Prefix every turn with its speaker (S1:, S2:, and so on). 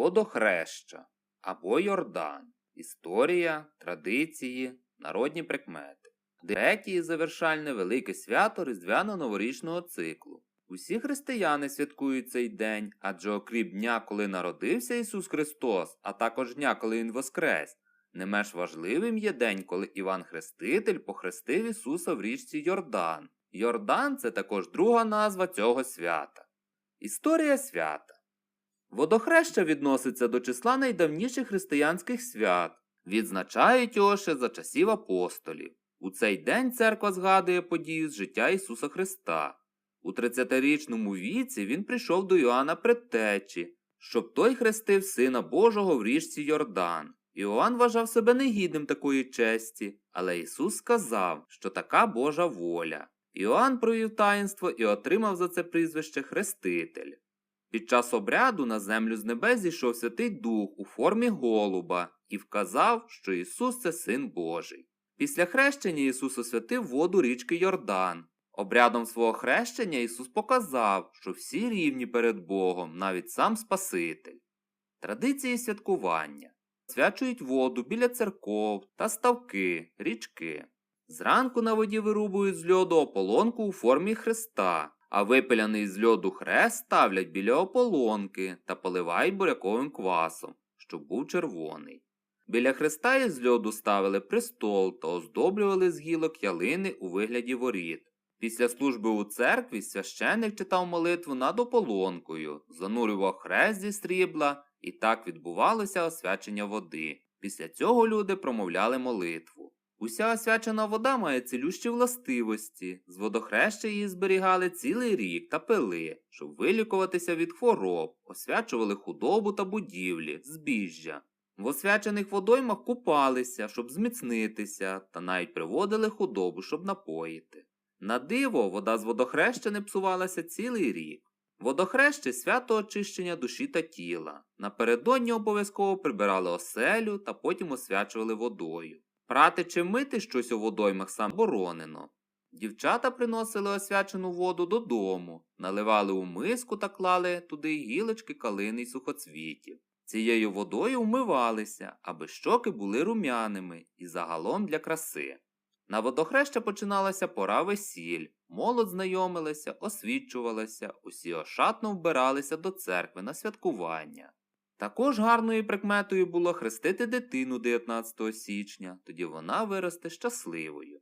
S1: Водохреща або Йордан. Історія, традиції, народні прикмети. Третє і завершальне велике свято Різдвяно-новорічного циклу. Усі християни святкують цей день, адже окрім дня, коли народився Ісус Христос, а також дня, коли Він воскрес, не менш важливим є день, коли Іван Хреститель похрестив Ісуса в річці Йордан. Йордан це також друга назва цього свята. Історія свята. Водохреща відноситься до числа найдавніших християнських свят. Відзначають його ще за часів апостолів. У цей день церква згадує подію з життя Ісуса Христа. У 30-річному віці він прийшов до Іоанна Предтечі, щоб той хрестив Сина Божого в річці Йордан. Іоанн вважав себе негідним такої честі, але Ісус сказав, що така Божа воля. Іоанн провів таїнство і отримав за це прізвище Хреститель. Під час обряду на землю з небес зійшов Святий Дух у формі голуба і вказав, що Ісус це Син Божий. Після хрещення Ісус освятив воду річки Йордан. Обрядом свого хрещення Ісус показав, що всі рівні перед Богом, навіть сам Спаситель. Традиції святкування свячують воду біля церков та ставки, річки. Зранку на воді вирубують з льоду ополонку у формі хреста, а випиляний з льоду хрест ставлять біля ополонки та поливають буряковим квасом, щоб був червоний. Біля хреста із льоду ставили престол та оздоблювали з гілок ялини у вигляді воріт. Після служби у церкві священик читав молитву над ополонкою, занурював хрест зі срібла, і так відбувалося освячення води. Після цього люди промовляли молитву. Уся освячена вода має цілющі властивості. З водохреща її зберігали цілий рік та пили, щоб вилікуватися від хвороб, освячували худобу та будівлі, збіжжя. В освячених водоймах купалися, щоб зміцнитися, та навіть приводили худобу, щоб напоїти. На диво, вода з водохреща не псувалася цілий рік. Водохреще свято очищення душі та тіла. Напередодні обов'язково прибирали оселю та потім освячували водою. Прати чи мити щось у водоймах сам боронено. Дівчата приносили освячену воду додому, наливали у миску та клали туди гілочки калини й сухоцвітів. Цією водою вмивалися, аби щоки були рум'яними і загалом для краси. На водохреща починалася пора весіль, молодь знайомилася, освічувалася, усі ошатно вбиралися до церкви на святкування. Також гарною прикметою було хрестити дитину 19 січня, тоді вона виросте щасливою.